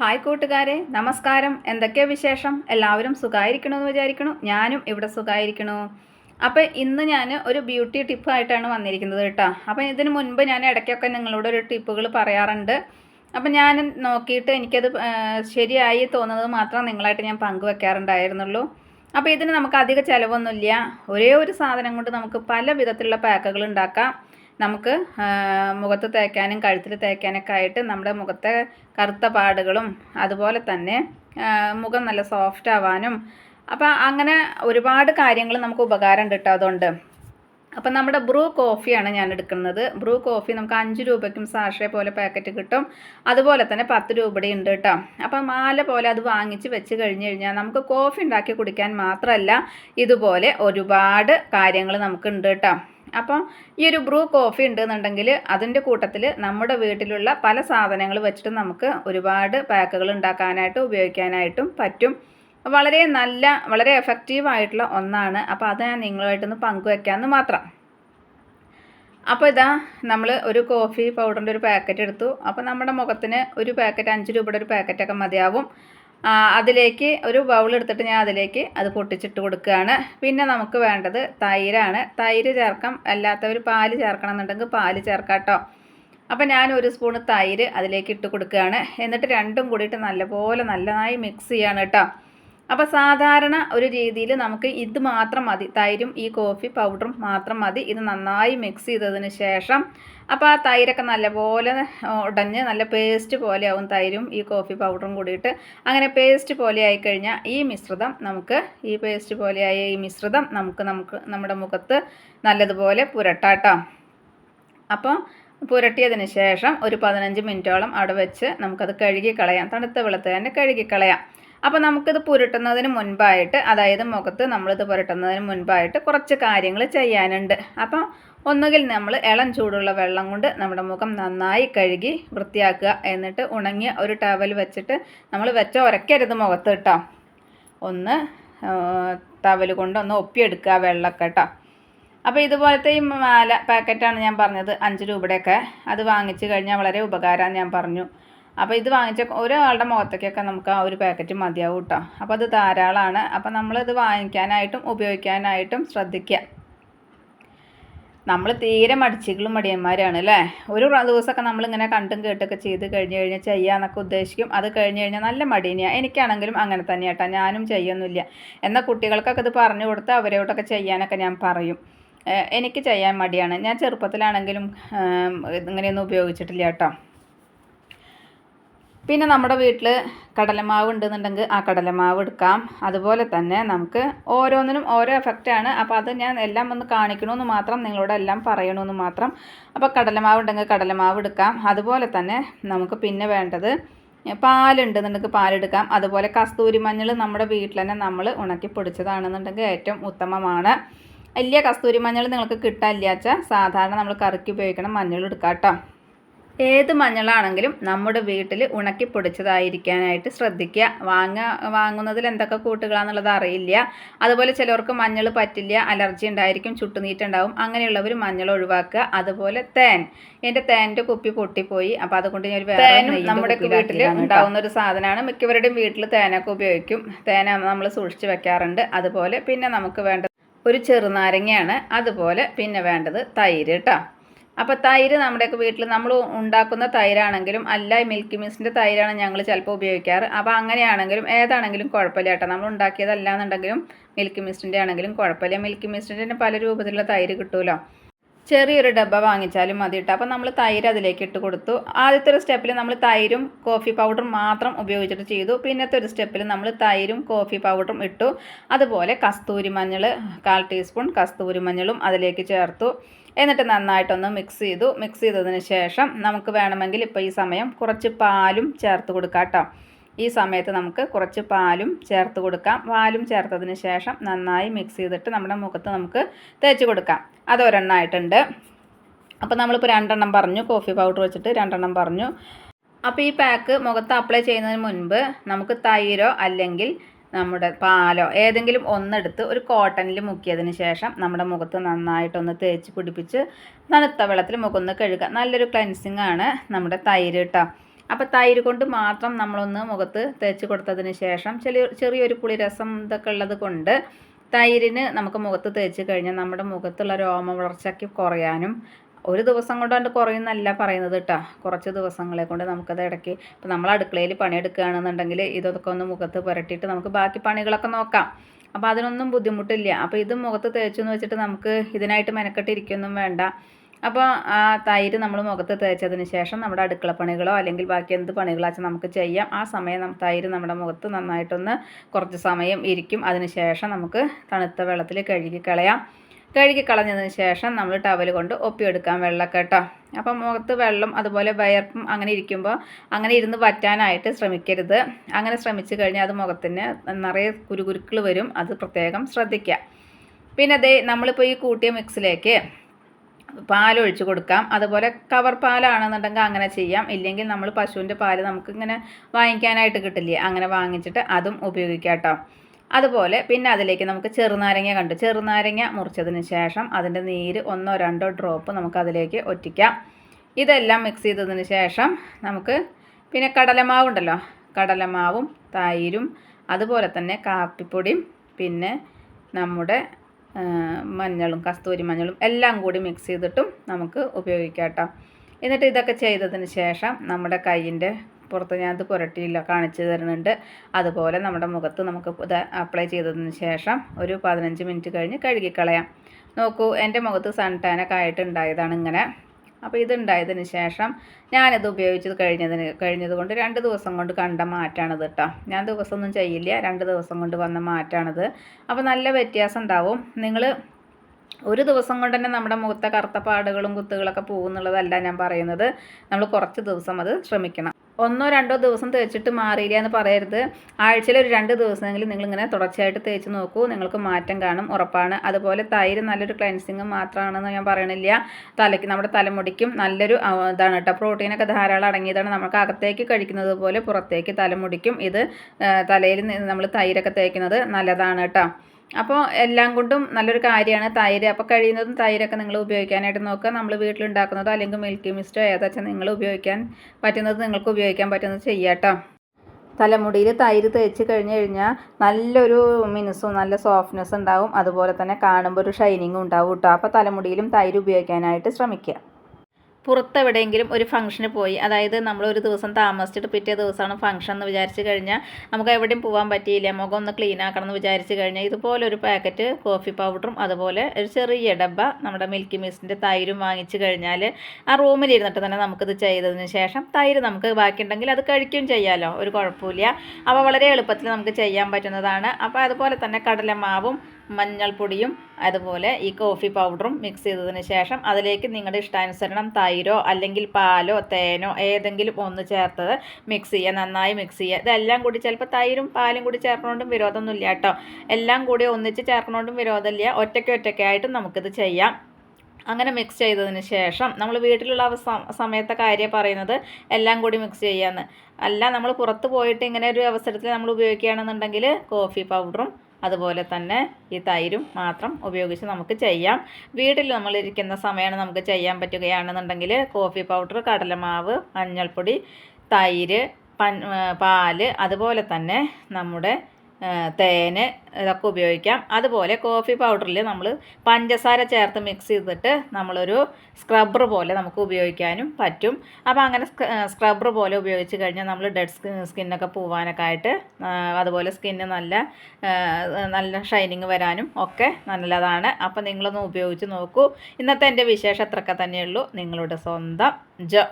Hi കൂട്ടുകാരെ നമസ്കാരം. എന്തൊക്കെയാ വിശേഷം? എല്ലാവരും സുഖമായിരിക്കണമെന്ന് വിചാരിക്കണു. ഞാനും ഇവിടെ സുഖമായിരിക്കണു അപ്പോൾ ഇന്ന് ഞാൻ ഒരു ബ്യൂട്ടി ടിപ്പായിട്ടാണ് വന്നിരിക്കുന്നത് കേട്ടോ. അപ്പോൾ ഇതിന് മുൻപ് ഞാൻ ഇടയ്ക്കൊക്കെ നിങ്ങളോട് ഒരു ടിപ്പുകൾ പറയാറുണ്ട്. അപ്പം ഞാൻ നോക്കിയിട്ട് എനിക്കത് ശരിയായി തോന്നുന്നത് മാത്രം നിങ്ങളായിട്ട് ഞാൻ പങ്കുവെക്കാറുണ്ടായിരുന്നുള്ളൂ. അപ്പോൾ ഇതിന് നമുക്ക് അധിക ചിലവൊന്നുമില്ല. ഒരേ ഒരു സാധനം കൊണ്ട് നമുക്ക് പല വിധത്തിലുള്ള പാക്കുകൾ ഉണ്ടാക്കാം. നമുക്ക് മുഖത്ത് തേക്കാനും കഴുത്തിൽ തേക്കാനൊക്കെ ആയിട്ട് നമ്മുടെ മുഖത്തെ കറുത്ത പാടുകളും അതുപോലെ തന്നെ മുഖം നല്ല സോഫ്റ്റ് ആവാനും അപ്പോൾ അങ്ങനെ ഒരുപാട് കാര്യങ്ങൾ നമുക്ക് ഉപകാരമുണ്ട് കേട്ടോ അതുകൊണ്ട്. അപ്പം നമ്മുടെ ബ്രൂ കോഫിയാണ് ഞാൻ എടുക്കുന്നത്. ബ്രൂ കോഫി നമുക്ക് അഞ്ച് രൂപയ്ക്കും സാഷെ പോലെ പാക്കറ്റ് കിട്ടും. അതുപോലെ തന്നെ പത്ത് രൂപയുടെ ഉണ്ട് കേട്ടോ അപ്പം മാല പോലെ അത് വാങ്ങിച്ച് വെച്ച് കഴിഞ്ഞ് കഴിഞ്ഞാൽ നമുക്ക് കോഫി ഉണ്ടാക്കി കുടിക്കാൻ മാത്രമല്ല ഇതുപോലെ ഒരുപാട് കാര്യങ്ങൾ നമുക്ക് ഉണ്ട് കേട്ടോ അപ്പം ഈ ഒരു ബ്രൂ കോഫി ഉണ്ടെന്നുണ്ടെങ്കിൽ അതിന്റെ കൂട്ടത്തിൽ നമ്മുടെ വീട്ടിലുള്ള പല സാധനങ്ങൾ വെച്ചിട്ട് നമുക്ക് ഒരുപാട് പാക്കുകൾ ഉണ്ടാക്കാനായിട്ട് ഉപയോഗിക്കാനായിട്ടും പറ്റും. വളരെ നല്ല വളരെ എഫക്റ്റീവ് ആയിട്ടുള്ള ഒന്നാണ്. അപ്പോൾ അത് ഞാൻ നിങ്ങളുമായിട്ടൊന്ന് പങ്കുവെക്കാമെന്ന് മാത്രം. അപ്പോൾ ഇതാ നമ്മൾ ഒരു കോഫി പൗഡറിന്റെ ഒരു പാക്കറ്റ് എടുത്തു. അപ്പോൾ നമ്മുടെ മുഖത്തിന് ഒരു പാക്കറ്റ് അഞ്ച് രൂപയുടെ ഒരു പാക്കറ്റൊക്കെ മതിയാവും. അതിലേക്ക് ഒരു ബൗൾ എടുത്തിട്ട് ഞാൻ അതിലേക്ക് അത് പൊട്ടിച്ചിട്ട് കൊടുക്കുകയാണ്. പിന്നെ നമുക്ക് വേണ്ടത് തൈരാണ്. തൈര് ചേർക്കാം. അല്ലാത്തവർ പാൽ ചേർക്കണം എന്നുണ്ടെങ്കിൽ പാൽ ചേർക്കാം കേട്ടോ. അപ്പം ഞാൻ ഒരു സ്പൂണ് തൈര് അതിലേക്ക് ഇട്ട് കൊടുക്കുകയാണ്. എന്നിട്ട് രണ്ടും കൂടിയിട്ട് നല്ലപോലെ നല്ലതായി മിക്സ് ചെയ്യാണ് കേട്ടോ. അപ്പോൾ സാധാരണ ഒരു രീതിയിൽ നമുക്ക് ഇത് മാത്രം മതി. തൈരും ഈ കോഫി പൗഡറും മാത്രം മതി. ഇത് നന്നായി മിക്സ് ചെയ്തതിന് ശേഷം അപ്പോൾ ആ തൈരൊക്കെ നല്ലപോലെ ഉടഞ്ഞ് നല്ല പേസ്റ്റ് പോലെ ആവും തൈരും ഈ കോഫി പൗഡറും കൂടിയിട്ട്. അങ്ങനെ പേസ്റ്റ് പോലെ ആയിക്കഴിഞ്ഞാൽ ഈ മിശ്രിതം നമുക്ക് ഈ പേസ്റ്റ് പോലെയായ ഈ മിശ്രിതം നമുക്ക് നമുക്ക് നമ്മുടെ മുഖത്ത് നല്ലതുപോലെ പുരട്ടാട്ടോ അപ്പോൾ പുരട്ടിയതിന് ശേഷം ഒരു പതിനഞ്ച് മിനിറ്റോളം അവിടെ വെച്ച് നമുക്കത് കഴുകി കളയാം. തണുത്ത വെള്ളത്തിൽ തന്നെ കഴുകി കളയാം. അപ്പോൾ നമുക്കിത് പുരട്ടുന്നതിന് മുൻപായിട്ട് അതായത് മുഖത്ത് നമ്മളിത് പുരട്ടുന്നതിന് മുൻപായിട്ട് കുറച്ച് കാര്യങ്ങൾ ചെയ്യാനുണ്ട്. അപ്പം ഒന്നുകിൽ നമ്മൾ ഇളം ചൂടുള്ള വെള്ളം കൊണ്ട് നമ്മുടെ മുഖം നന്നായി കഴുകി വൃത്തിയാക്കുക. എന്നിട്ട് ഉണങ്ങിയ ഒരു ടവൽ വെച്ചിട്ട് നമ്മൾ വെച്ച ഉരക്കരുത് മുഖത്ത് കേട്ടോ ഒന്ന് ടവൽ കൊണ്ട് ഒന്ന് ഒപ്പിയെടുക്കുക വെള്ളമൊക്കെ കേട്ടോ അപ്പോൾ ഇതുപോലത്തെ ഈ മാല പാക്കറ്റാണ് ഞാൻ പറഞ്ഞത് അഞ്ച് രൂപയുടെയൊക്കെ. അത് വാങ്ങിച്ചു കഴിഞ്ഞാൽ വളരെ ഉപകാരമാണ് ഞാൻ പറഞ്ഞു. അപ്പോൾ ഇത് വാങ്ങിച്ച ഒരാളുടെ മുഖത്തേക്കൊക്കെ നമുക്ക് ആ ഒരു പാക്കറ്റ് മതിയാവും കേട്ടോ അപ്പോൾ അത് ധാരാളമാണ് അപ്പോൾ നമ്മളിത് വാങ്ങിക്കാനായിട്ടും ഉപയോഗിക്കാനായിട്ടും ശ്രദ്ധിക്കുക നമ്മൾ തീരെ മടിച്ചികളും മടിയന്മാരാണ് അല്ലേ ഒരു ദിവസമൊക്കെ നമ്മളിങ്ങനെ കണ്ടും കേട്ടൊക്കെ ചെയ്ത് കഴിഞ്ഞ് കഴിഞ്ഞാൽ ചെയ്യാമെന്നൊക്കെ ഉദ്ദേശിക്കും. അത് കഴിഞ്ഞ് കഴിഞ്ഞാൽ നല്ല മടിയനെയാണ് എനിക്കാണെങ്കിലും അങ്ങനെ തന്നെ കേട്ടോ ഞാനും ചെയ്യൊന്നുമില്ല. എന്നാൽ കുട്ടികൾക്കൊക്കെ ഇത് പറഞ്ഞു കൊടുത്ത് അവരോടൊക്കെ ചെയ്യാനൊക്കെ ഞാൻ പറയും. എനിക്ക് ചെയ്യാൻ മടിയാണ്. ഞാൻ ചെറുപ്പത്തിലാണെങ്കിലും ഇങ്ങനെയൊന്നും ഉപയോഗിച്ചിട്ടില്ല കേട്ടോ പിന്നെ നമ്മുടെ വീട്ടിൽ കടലമാവ് ഉണ്ടെന്നുണ്ടെങ്കിൽ ആ കടലമാവ് എടുക്കാം. അതുപോലെ തന്നെ നമുക്ക് ഓരോന്നിനും ഓരോ എഫക്റ്റാണ് അപ്പോൾ അത് ഞാൻ എല്ലാം ഒന്ന് കാണിക്കണമെന്ന് മാത്രം നിങ്ങളോട് എല്ലാം പറയണമെന്ന് മാത്രം. അപ്പോൾ കടലമാവ് ഉണ്ടെങ്കിൽ കടലമാവ് എടുക്കാം. അതുപോലെ തന്നെ നമുക്ക് പിന്നെ വേണ്ടത് പാലുണ്ടെന്നുണ്ടെങ്കിൽ പാലെടുക്കാം അതുപോലെ കസ്തൂരി മഞ്ഞൾ നമ്മുടെ വീട്ടിൽ തന്നെ നമ്മൾ ഉണക്കി പൊടിച്ചതാണെന്നുണ്ടെങ്കിൽ ഏറ്റവും ഉത്തമമാണ്. വലിയ കസ്തൂരി മഞ്ഞൾ നിങ്ങൾക്ക് കിട്ടാനില്ലാച്ച സാധാരണ നമ്മൾ കറിക്ക് ഉപയോഗിക്കണം മഞ്ഞൾ എടുക്കാം കേട്ടോ. ഏത് മഞ്ഞളാണെങ്കിലും നമ്മുടെ വീട്ടിൽ ഉണക്കി പൊടിച്ചതായിരിക്കാനായിട്ട് ശ്രദ്ധിക്കുക. വാങ്ങ വാങ്ങുന്നതിൽ എന്തൊക്കെ കൂട്ടുകളാണെന്നുള്ളത് അറിയില്ല. അതുപോലെ ചിലവർക്ക് മഞ്ഞൾ പറ്റില്ല അലർജി ഉണ്ടായിരിക്കും ചുട്ടുനീറ്റുണ്ടാവും അങ്ങനെയുള്ളവർ മഞ്ഞൾ ഒഴിവാക്കുക. അതുപോലെ തേൻ. എന്റെ തേന്റെ കുപ്പി പൊട്ടിപ്പോയി. അപ്പോൾ അതുകൊണ്ട് ഞാൻ ഒരു വേറെ നമ്മുടെ വീട്ടിൽ ഉണ്ടാകുന്ന ഒരു സാധനമാണ്. മിക്കവരുടെയും വീട്ടിൽ തേനൊക്കെ ഉപയോഗിക്കും. തേന നമ്മൾ സൂക്ഷിച്ച് വെക്കാറുണ്ട്. അതുപോലെ പിന്നെ നമുക്ക് വേണ്ടത് ഒരു ചെറുനാരങ്ങയാണ്. അതുപോലെ പിന്നെ വേണ്ടത് തൈര് കേട്ടോ. അപ്പോൾ തൈര് നമ്മുടെയൊക്കെ വീട്ടിൽ നമ്മൾ ഉണ്ടാക്കുന്ന തൈരാണെങ്കിലും അല്ല മിൽക്കി മിക്സിന്റെ തൈരാണ് ഞങ്ങൾ ചിലപ്പോൾ ഉപയോഗിക്കാറ്. അപ്പോൾ അങ്ങനെയാണെങ്കിലും ഏതാണെങ്കിലും കുഴപ്പമില്ല കേട്ടോ. നമ്മൾ ഉണ്ടാക്കിയതല്ല എന്നുണ്ടെങ്കിലും മിൽക്കി മിസ്റ്റിന്റെ ആണെങ്കിലും കുഴപ്പമില്ല. മിൽക്കി മിസ്റ്റിന്റെ പല രൂപത്തിലുള്ള തൈര് കിട്ടുമല്ലോ ചെറിയൊരു ഡബ്ബ വാങ്ങിച്ചാലും മതി കേട്ടോ അപ്പോൾ നമ്മൾ തൈര് അതിലേക്ക് ഇട്ട് കൊടുത്തു. ആദ്യത്തെ ഒരു സ്റ്റെപ്പിൽ നമ്മൾ തൈരും കോഫി പൗഡറും മാത്രം ഉപയോഗിച്ചിട്ട് ചെയ്തു. പിന്നത്തെ ഒരു സ്റ്റെപ്പിൽ നമ്മൾ തൈരും കോഫി പൗഡറും ഇട്ടു. അതുപോലെ കസ്തൂരി മഞ്ഞൾ കാൽ ടീസ്പൂൺ കസ്തൂരി മഞ്ഞളും അതിലേക്ക് ചേർത്തു. എന്നിട്ട് നന്നായിട്ടൊന്ന് മിക്സ് ചെയ്തു. മിക്സ് ചെയ്തതിന് ശേഷം നമുക്ക് വേണമെങ്കിൽ ഇപ്പോൾ ഈ സമയം കുറച്ച് പാലും ചേർത്ത് കൊടുക്കാം കേട്ടോ ഈ സമയത്ത് നമുക്ക് കുറച്ച് പാലും ചേർത്ത് കൊടുക്കാം. പാലും ചേർത്തതിന് ശേഷം നന്നായി മിക്സ് ചെയ്തിട്ട് നമ്മുടെ മുഖത്ത് നമുക്ക് തേച്ച് കൊടുക്കാം. അത് ഒരെണ്ണമായിട്ടുണ്ട് അപ്പോൾ നമ്മളിപ്പോൾ രണ്ടെണ്ണം പറഞ്ഞു. കോഫി പൗഡർ വെച്ചിട്ട് രണ്ടെണ്ണം പറഞ്ഞു. അപ്പോൾ ഈ പാക്ക് മുഖത്ത് അപ്ലൈ ചെയ്യുന്നതിന് മുൻപ് നമുക്ക് തൈരോ അല്ലെങ്കിൽ നമ്മുടെ പാലോ ഏതെങ്കിലും ഒന്നെടുത്ത് ഒരു കോട്ടണിൽ മുക്കിയതിന് ശേഷം നമ്മുടെ മുഖത്ത് നന്നായിട്ടൊന്ന് തേച്ച് പിടിപ്പിച്ച് തണുത്ത വെള്ളത്തിൽ മുഖം ഒന്ന് കഴുകുക നല്ലൊരു ക്ലെൻസിങ് ആണ് നമ്മുടെ തൈര് കേട്ടോ അപ്പോൾ തൈര് കൊണ്ട് മാത്രം നമ്മളൊന്ന് മുഖത്ത് തേച്ച് കൊടുത്തതിന് ശേഷം ചെറിയ ചെറിയൊരു പുളിരസം ഇതൊക്കെ ഉള്ളത് കൊണ്ട് തൈരിന് നമുക്ക് മുഖത്ത് തേച്ച് കഴിഞ്ഞാൽ നമ്മുടെ മുഖത്തുള്ള രോമ വളർച്ചയ്ക്ക് കുറയാനും ഒരു ദിവസം കൊണ്ട് കുറയുന്നല്ല പറയുന്നത് കേട്ടോ. കുറച്ച് ദിവസങ്ങളെ കൊണ്ട് നമുക്കത് ഇടയ്ക്ക് ഇപ്പം നമ്മൾ അടുക്കളയിൽ പണിയെടുക്കുകയാണെന്നുണ്ടെങ്കിൽ ഇതൊക്കെ ഒന്ന് മുഖത്ത് പുരട്ടിയിട്ട് നമുക്ക് ബാക്കി പണികളൊക്കെ നോക്കാം. അപ്പോൾ അതിനൊന്നും ബുദ്ധിമുട്ടില്ല. അപ്പോൾ ഇത് മുഖത്ത് തേച്ചു എന്ന് വെച്ചിട്ട് നമുക്ക് ഇതിനായിട്ട് മെനക്കെട്ടിരിക്കൊന്നും വേണ്ട. അപ്പോൾ ആ തൈര് നമ്മൾ മുഖത്ത് തേച്ചതിന് ശേഷം നമ്മുടെ അടുക്കള പണികളോ അല്ലെങ്കിൽ ബാക്കി എന്ത് പണികളാച്ചാൽ നമുക്ക് ചെയ്യാം. ആ സമയം തൈര് നമ്മുടെ മുഖത്ത് നന്നായിട്ടൊന്ന് കുറച്ച് സമയം ഇരിക്കും. അതിന് ശേഷം നമുക്ക് തണുത്ത വെള്ളത്തിൽ കഴുകി കളയാം. കഴുകി കളഞ്ഞതിന് ശേഷം നമ്മൾ ടവൽ കൊണ്ട് ഒപ്പിയെടുക്കാം വെള്ളമൊക്കെ കേട്ടോ അപ്പം മുഖത്ത് വെള്ളം അതുപോലെ വയർപ്പും അങ്ങനെ ഇരിക്കുമ്പോൾ അങ്ങനെ ഇരുന്ന് വറ്റാനായിട്ട് ശ്രമിക്കരുത്. അങ്ങനെ ശ്രമിച്ചു കഴിഞ്ഞാൽ അത് മുഖത്തിന് നിറയെ കുരുകുരുക്കൾ വരും. അത് പ്രത്യേകം ശ്രദ്ധിക്കുക പിന്നെ അതേ നമ്മളിപ്പോൾ ഈ കൂട്ടിയ മിക്സിലേക്ക് പാലൊഴിച്ച് കൊടുക്കാം. അതുപോലെ കവർ പാലാണെന്നുണ്ടെങ്കിൽ അങ്ങനെ ചെയ്യാം. ഇല്ലെങ്കിൽ നമ്മൾ പശുവിന്റെ പാൽ നമുക്ക് ഇങ്ങനെ വാങ്ങിക്കാനായിട്ട് കിട്ടില്ലേ? അങ്ങനെ വാങ്ങിച്ചിട്ട് അതും ഉപയോഗിക്കാം കേട്ടോ. അതുപോലെ പിന്നെ അതിലേക്ക് നമുക്ക് ചെറുനാരങ്ങ കണ്ടു. ചെറുനാരങ്ങ മുറിച്ചതിന് ശേഷം അതിന്റെ നീര് ഒന്നോ രണ്ടോ ഡ്രോപ്പ് നമുക്ക് അതിലേക്ക് ഒറ്റിക്കാം. ഇതെല്ലാം മിക്സ് ചെയ്തതിന് ശേഷം നമുക്ക് പിന്നെ കടലമാവ് ഉണ്ടല്ലോ. കടലമാവും തൈരും അതുപോലെ തന്നെ കാപ്പിപ്പൊടിയും പിന്നെ നമ്മുടെ മഞ്ഞളും കസ്തൂരി മഞ്ഞളും എല്ലാം കൂടി മിക്സ് ചെയ്തിട്ടും നമുക്ക് ഉപയോഗിക്കാം കേട്ടോ എന്നിട്ട് ഇതൊക്കെ ചെയ്തതിന് ശേഷം നമ്മുടെ കയ്യിന്റെ പുറത്ത് ഞാനത് പുരട്ടിയില്ല കാണിച്ചു തരുന്നുണ്ട്. അതുപോലെ നമ്മുടെ മുഖത്ത് നമുക്ക് ഇത് അപ്ലൈ ചെയ്തതിന് ശേഷം ഒരു പതിനഞ്ച് മിനിറ്റ് കഴിഞ്ഞ് കഴുകിക്കളയാം. നോക്കൂ എന്റെ മുഖത്ത് സൺടാനൊക്കെ ആയിട്ടുണ്ടായതാണ് ഇങ്ങനെ. അപ്പോൾ ഇതുണ്ടായതിന് ശേഷം ഞാനിത് ഉപയോഗിച്ചത് കഴിഞ്ഞതിന് കഴിഞ്ഞത് കൊണ്ട് രണ്ട് ദിവസം കൊണ്ട് കണ്ട മാറ്റാണിത് കേട്ടോ ഞാൻ ദിവസമൊന്നും ചെയ്യില്ല രണ്ട് ദിവസം കൊണ്ട് വന്ന മാറ്റാണിത്. അപ്പോൾ നല്ല വ്യത്യാസം ഉണ്ടാവും. നിങ്ങൾ ഒരു ദിവസം കൊണ്ട് തന്നെ നമ്മുടെ മുഖത്തെ കറുത്ത പാടുകളും കുത്തുകളൊക്കെ പോകുന്നുള്ളതല്ല ഞാൻ പറയുന്നത്. നമ്മൾ കുറച്ച് ദിവസം അത് ശ്രമിക്കണം. ഒന്നോ രണ്ടോ ദിവസം തേച്ചിട്ട് മാറിയില്ല എന്ന് പറയരുത്. ആഴ്ചയിൽ ഒരു രണ്ട് ദിവസമെങ്കിലും നിങ്ങളിങ്ങനെ തുടർച്ചയായിട്ട് തേച്ച് നോക്കൂ. നിങ്ങൾക്ക് മാറ്റം കാണും ഉറപ്പാണ്. അതുപോലെ തൈര് നല്ലൊരു ക്ലെൻസിങ് മാത്രമാണെന്ന് ഞാൻ പറയണില്ല. തലയ്ക്ക് നമ്മുടെ തലമുടിക്കും നല്ലൊരു ഇതാണ് കേട്ടോ. പ്രോട്ടീനൊക്കെ ധാരാളം അടങ്ങിയതാണ്. നമുക്ക് അകത്തേക്ക് കഴിക്കുന്നത് പോലെ പുറത്തേക്ക് തലമുടിക്കും. ഇത് തലയിൽ നമ്മൾ തൈരൊക്കെ തേക്കുന്നത് നല്ലതാണ് കേട്ടോ. അപ്പോൾ എല്ലാം കൊണ്ടും നല്ലൊരു കാര്യമാണ് തൈര്. അപ്പോൾ കഴിയുന്നതും തൈരൊക്കെ നിങ്ങൾ ഉപയോഗിക്കാനായിട്ട് നോക്കുക. നമ്മൾ വീട്ടിലുണ്ടാക്കുന്നതോ അല്ലെങ്കിൽ മിൽക്കി മിസ്റ്റോ ഏതാച്ചാൽ നിങ്ങൾ ഉപയോഗിക്കാൻ പറ്റുന്നത് നിങ്ങൾക്ക് ഉപയോഗിക്കാൻ പറ്റുന്നത് ചെയ്യാട്ടോ തലമുടിയിൽ തൈര് തേച്ച് കഴിഞ്ഞ് കഴിഞ്ഞാൽ നല്ലൊരു മിനുസും നല്ല സോഫ്റ്റ്നെസ് ഉണ്ടാവും. അതുപോലെ തന്നെ കാണുമ്പോൾ ഒരു ഷൈനിങ്ങും ഉണ്ടാവും കേട്ടോ അപ്പോൾ തലമുടിയിലും തൈര് ഉപയോഗിക്കാനായിട്ട് ശ്രമിക്കുക. പുറത്തെവിടെയെങ്കിലും ഒരു ഫംഗ്ഷന് പോയി. അതായത് നമ്മൾ ഒരു ദിവസം താമസിച്ചിട്ട് പിറ്റേ ദിവസമാണ് ഫംഗ്ഷൻ എന്ന് വിചാരിച്ച് കഴിഞ്ഞാൽ നമുക്ക് എവിടെയും പോകാൻ പറ്റിയില്ല. മുഖം ഒന്ന് ക്ലീൻ ആക്കണം എന്ന് വിചാരിച്ച് കഴിഞ്ഞാൽ ഇതുപോലെ ഒരു പാക്കറ്റ് കോഫി പൗഡറും അതുപോലെ ഒരു ചെറിയ ഡബ്ബ നമ്മുടെ മിൽക്കി മിസ്റ്റിന്റെ തൈരും വാങ്ങിച്ച് കഴിഞ്ഞാൽ ആ റൂമിലിരുന്നിട്ട് തന്നെ നമുക്കിത് ചെയ്തതിന് ശേഷം തൈര് നമുക്ക് ബാക്കിയുണ്ടെങ്കിൽ അത് കഴിക്കുകയും ചെയ്യാമല്ലോ ഒരു കുഴപ്പമില്ല. അപ്പോൾ വളരെ എളുപ്പത്തിൽ നമുക്ക് ചെയ്യാൻ പറ്റുന്നതാണ്. അപ്പോൾ അതുപോലെ തന്നെ കടലമാവും മഞ്ഞൾപ്പൊടിയും അതുപോലെ ഈ കോഫി പൗഡറും മിക്സ് ചെയ്തതിന് ശേഷം അതിലേക്ക് നിങ്ങളുടെ ഇഷ്ടാനുസരണം തൈരോ അല്ലെങ്കിൽ പാലോ തേനോ ഏതെങ്കിലും ഒന്ന് ചേർത്തത് മിക്സ് ചെയ്യുക നന്നായി മിക്സ് ചെയ്യുക. ഇതെല്ലാം കൂടി ചിലപ്പോൾ തൈരും പാലും കൂടി ചേർക്കണോണ്ടും വിരോധമൊന്നുമില്ല കേട്ടോ. എല്ലാം കൂടി ഒന്നിച്ച് ചേർക്കണോണ്ടും വിരോധമില്ല. ഒറ്റയ്ക്ക് ഒറ്റയ്ക്കായിട്ടും നമുക്കിത് ചെയ്യാം. അങ്ങനെ മിക്സ് ചെയ്തതിന് ശേഷം നമ്മൾ വീട്ടിലുള്ള സമയത്തെ കാര്യം പറയുന്നത് എല്ലാം കൂടി മിക്സ് ചെയ്യാമെന്ന് അല്ല നമ്മൾ പുറത്ത് പോയിട്ട് ഇങ്ങനെ ഒരു അവസരത്തിൽ നമ്മൾ ഉപയോഗിക്കുകയാണെന്നുണ്ടെങ്കിൽ കോഫി പൗഡറും അതുപോലെ തന്നെ ഈ തൈരും മാത്രം ഉപയോഗിച്ച് നമുക്ക് ചെയ്യാം. വീട്ടിൽ നമ്മളിരിക്കുന്ന സമയമാണ് നമുക്ക് ചെയ്യാൻ പറ്റുകയാണെന്നുണ്ടെങ്കിൽ കോഫി പൗഡർ കടലമാവ് മഞ്ഞൾപ്പൊടി തൈര് പൻ പാൽ അതുപോലെ തന്നെ നമ്മുടെ തേന് ഇതൊക്കെ ഉപയോഗിക്കാം. അതുപോലെ കോഫി പൗഡറിൽ നമ്മൾ പഞ്ചസാര ചേർത്ത് മിക്സ് ചെയ്തിട്ട് നമ്മളൊരു സ്ക്രബ്ബർ പോലെ നമുക്ക് ഉപയോഗിക്കാനും പറ്റും. അപ്പോൾ അങ്ങനെ സ്ക്രബ്ബർ പോലെ ഉപയോഗിച്ച് കഴിഞ്ഞാൽ നമ്മൾ ഡെഡ് സ്കിൻ സ്കിന്നൊക്കെ പോവാനൊക്കെ ആയിട്ട് അതുപോലെ സ്കിന്ന് നല്ല നല്ല ഷൈനിങ് വരാനും ഒക്കെ നല്ലതാണ്. അപ്പോൾ നിങ്ങളൊന്ന് ഉപയോഗിച്ച് നോക്കൂ. ഇന്നത്തെ എന്റെ വിശേഷം അത്രയൊക്കെ തന്നെയുള്ളൂ. നിങ്ങളുടെ സ്വന്തം ജ.